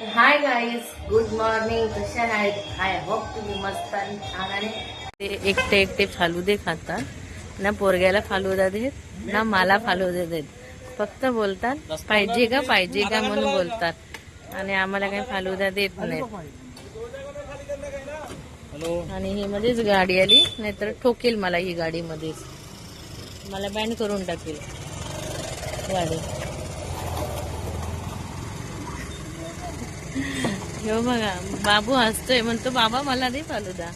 Hi guys good morning कशा आहेत? I hope तुम्ही मस्त आणि छान आणि ते एकटे एकटे फालुदे खातात. ना पोरग्याला फालुदा देत ना मला फालुदे देत फक्त बोलतात पाहिजे का पाहिजे का म्हणून बोलतात. आणि आम्हाला काही फालुदा देत नाही आणि ही मध्येच गाडी आली नाहीतर ठोकेल मला ही गाडी मध्येच मला बँड करून टाकेल. गाडी. हो बघा बाबू हसतोय. म्हणतो बाबा मला दे फालुदा.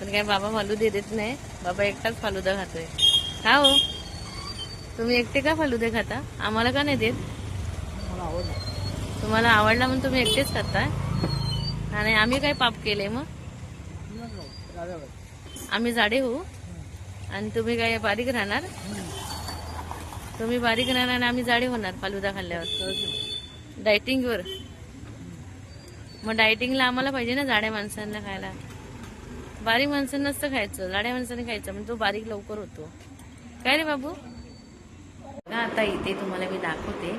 पण काय बाबा फालुदे देत नाही. बाबा एकटाच फालुदा खातोय. का हो? तुम्ही एकटे का फालुदे खाता? आम्हाला का नाही देत? तुम्हाला आवडला म्हणून तुम्ही एकटेच खाताय? आणि आम्ही काय पाप केले मग? आम्ही जाडे होऊ. आणि तुम्ही काय बारीक राहणार? तुम्ही बारीक राहणार आणि आम्ही जाडे होणार फालुदा खाल्ल्यावर. डायटिंगवर मग डायटिंगला आम्हाला पाहिजे ना जाड्या माणसांना खायला. बारीक माणसांनाच तर खायचं जाड्या माणसाने खायचं म्हणजे तो बारीक लवकर होतो. काय रे बाबू? आता इथे तुम्हाला मी दाखवते.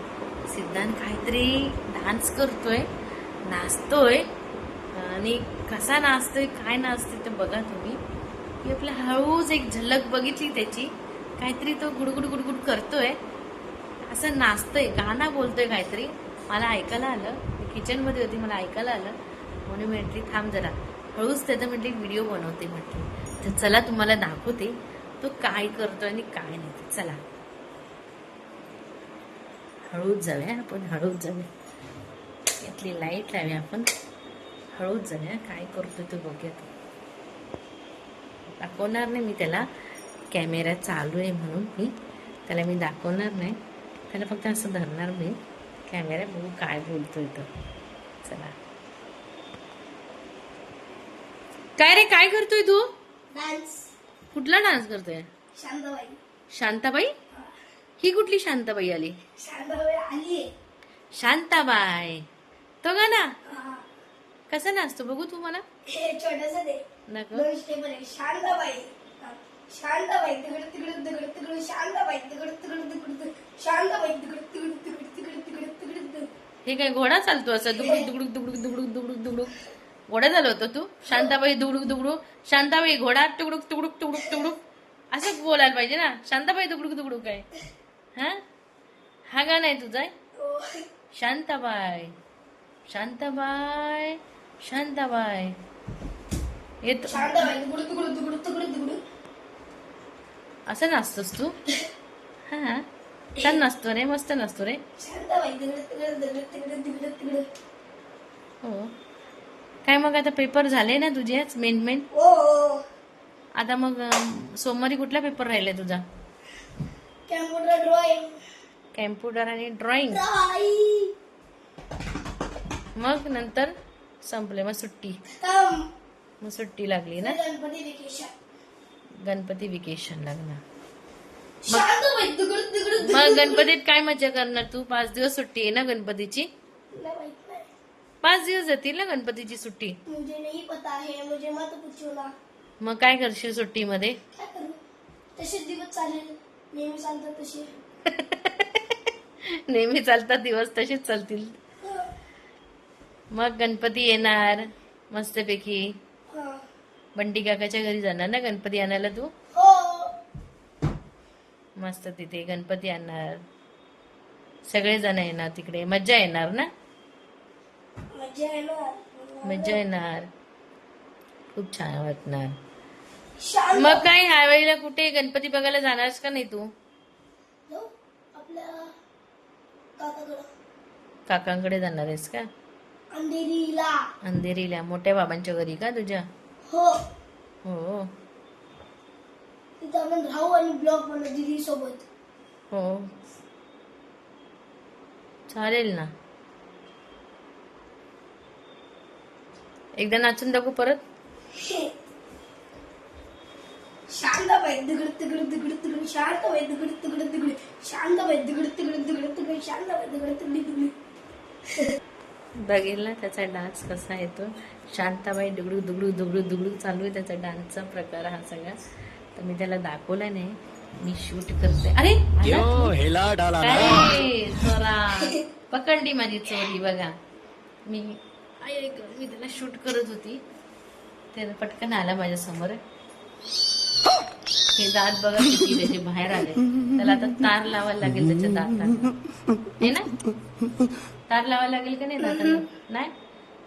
सिद्धांत काहीतरी डान्स करतोय नाचतोय आणि कसा नाचतोय काय नाचतोय ते बघा तुम्ही. की आपल्या हळूच एक झलक बघितली त्याची. काहीतरी तो गुडगुड गुडगुड करतोय. असं नाचतोय गाणं बोलतोय काहीतरी. मला ऐकायला आलं. किचनमध्ये होती मला ऐकायला आलं. म्हणून म्हटली थांब जरा. हळूच त्याचा म्हटली व्हिडिओ बनवते म्हटली. तर चला तुम्हाला दाखवते तो काय करतो आणि काय नाही. चला. हळूच जाऊया आपण हळूच जाऊया. यातली लाइट लावूया आपण. हळूच जाऊया काय करतो तो बघूया तो. दाखवणार नाही मी त्याला. कॅमेरा चालू आहे म्हणून मी त्याला मी दाखवणार नाही. त्याला फक्त असं धरणार मी. कॅमेरा बघू काय बोलतोय तो. चला. काय रे काय करतोय तू? डान्स कुठला डान्स करतोय? शांताबाई. शांताबाई? ही. कुठली शांताबाई आली? शांताबाई आली शांताबाई. तो गा ना कसा नाचतो बघू तू मला? छोटस दे. नको. शांताबाई. शांताबाई तिकड तिकड तिकड तिकड. शांताबाई तिकड तिकड तिकड. शांताबाई तिकड हे काय घोडा चालतो असं? दुगडूक दुगडूक दुगडूक दुगडूक दुगडूक दुगडूक घोडा झालं होतं तू? शांताबाई दुगडूक दुगडूक शांताबाई घोडा तुकडूक तुकडूक तुकडूक तुकडूक असं बोलायला पाहिजे ना. शांताबाई दुगडूक दुगडूक काय हा? हा गाणं आहे तुझा? शांताबाई शांताबाई शांताबाई. येतो असं नाचतोस तू? हा. छान नाचतो रे मस्त नाचतो रे हो काय मग आता पेपर झाले ना तुझेच मेन मेन आता मग सोमवारी कुठला पेपर राहिलाय तुझा? कॅम्प्युटर ड्रॉइंग कॅम्प्युटर आणि ड्रॉइंग मग नंतर संपले मग सुट्टी. मग सुट्टी लागली ना? गणपती वेकेशन गणपती विकेशन लागणार. मग गणपतीत काय मजा करणार तू? पाच दिवस सुट्टी आहे ना गणपतीची? पाच दिवस जातील ना गणपतीची सुट्टी? मुझे नहीं पता है मुझे मत पूछो ना. मग काय करशील सुट्टीमध्ये? काय करू? तसेच दिवस चालेल. नेहमी चालतात तसे. नेहमी चालतात दिवस तसेच चालतील. मग गणपती येणार मस्तपैकी. हा. बंटी काकाच्या घरी जाणार ना गणपती आणायला तू? हो मस्त तिथे गणपती आणणार. सगळे जण येणार तिकडे. मज्जा येणार ना? मजा येणार. मज्जा येणार. खूप छान वाटणार. मग काय ह्या वेळेला कुठे गणपती बघायला जाणारस का नाही तू? काकांकडे जाणार आहेस का? अंधेरीला. अंधेरीला. मोठ्या बाबांच्या घरी का तुझ्या? हो. हो. तिथं आपण राहू आणि ब्लॉग बनवू दिदी सोबत हो. चालेल ना. एकदा नाचून दाखवू परत. शांताबाई तिकड तिकड तिकड तिकड शांताबाई तिकड तिकड तिकड शांताबाई तिकड तिकड तिकड तिकड शांताबाई तिकड तिकड तिकड बघेल ना त्याचा डान्स कसा येतो. शांताबाई दुगडू दुगडू दुगडू दुगडू चालू आहे त्याचा डान्सचा प्रकार हा सगळा. तर मी त्याला दाखवला नाही. मी शूट करते. अरे चोरा. पकडली माझी चोरी बघा. मी मी त्याला शूट करत होती. ते पटकन आला माझ्यासमोर हे दात बघा किती त्याचे बाहेर आले. त्याला आता तार लावायला लागेल त्याच्या दातांना. हे ना? तार लावायला लागेल का नाही दातांना? नाही?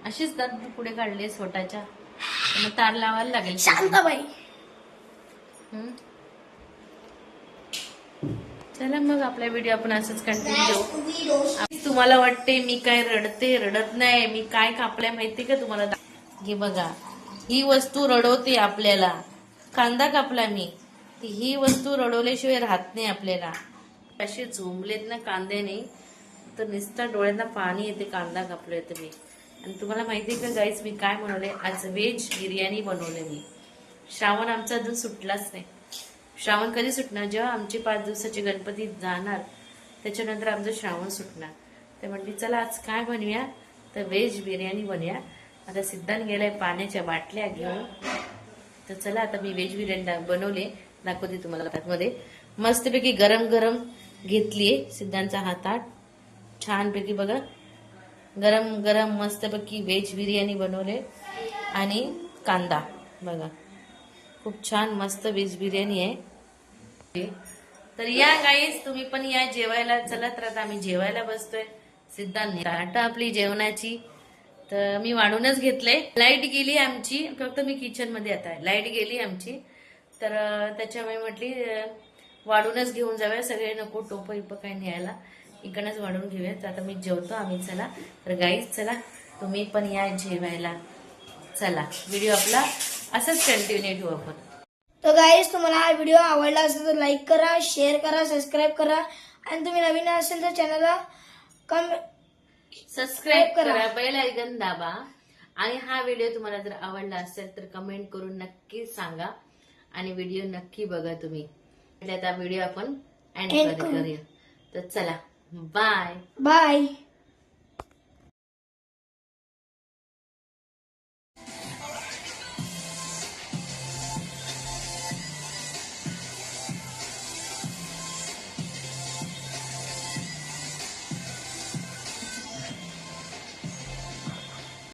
अशीच दात पुढे काढले स्वतःच्या. मग तार लावायला लागेल. शांताबाई. हम्म. चला मग आपला व्हिडिओ आपण असंच कंटिन्यू तुम्हाला वाटते मी काय रडते रडत नाही मी काय कापलंय माहिती का तुम्हाला? हे बघा ही वस्तू रडवते आपल्याला. कांदा कापला मी. ही वस्तू रडवल्याशिवाय राहत नाही आपल्याला. असे झोंबलेत ना कांद्याने तर नुसतं डोळ्यांना पाणी येते कांदा कापलोय मी. आणि तुम्हाला माहिती का गाईच मी काय बनवले आज व्हेज बिर्याणी बनवले मी. श्रावण आमचा अजून सुटलाच नाही. श्रावण कधी सुटणार? जेव्हा आमची पाच दिवसाचे गणपती जाणार त्याच्यानंतर आमचं श्रावण सुटणार. ते म्हणली चला आज काय बनवूया? तर व्हेज बिर्याणी बनवूया. आता सिद्धांत गेलाय पाण्याच्या बाटल्या घेऊन. तर चला आता मी व्हेज बिर्याणी दा- बनवले. दाखवते तुम्हाला हातामध्ये मस्तपैकी गरम गरम घेतलीये सिद्धांचा हातात छानपैकी बघा. गरम गरम मस्तपैकी व्हेज बिर्याणी बनवले. आणि कांदा बघा. खूप छान मस्त वीज बिर्याणी आहे. तर या गाईस तुम्ही पण या जेवायला. चला तर आता आम्ही जेवायला बसतोय. सिद्धांत ताट आपली जेवणाची. तर मी वाढूनच घेतले लाइट गेली आमची. फक्त मी किचनमध्ये आता आहे. लाइट गेली आमची. तर त्याच्यामुळे म्हटली वाढूनच घेऊन जाऊया. सगळे नको टोप इप काय न्यायला. इकडनंच वाढून घेऊया. तर आता मी जेवतो आम्ही. चला. तर गाईस चला. तुम्ही पण या जेवायला. चला. व्हिडिओ आपला असंच कंटिन्यू ठेवू आपण. तर गाईज तुम्हाला हा व्हिडिओ आवडला असेल तर लाईक करा शेअर करा सबस्क्राईब करा. आणि तुम्ही नवीन असेल तर चॅनलला कम सबस्क्राईब करा. बेल आयकन दाबा. आणि हा व्हिडिओ तुम्हाला जर आवडला असेल तर कमेंट करून नक्की सांगा. आणि व्हिडिओ नक्की बघा तुम्ही. आता व्हिडिओ आपण एंड. करूया. तर चला बाय बाय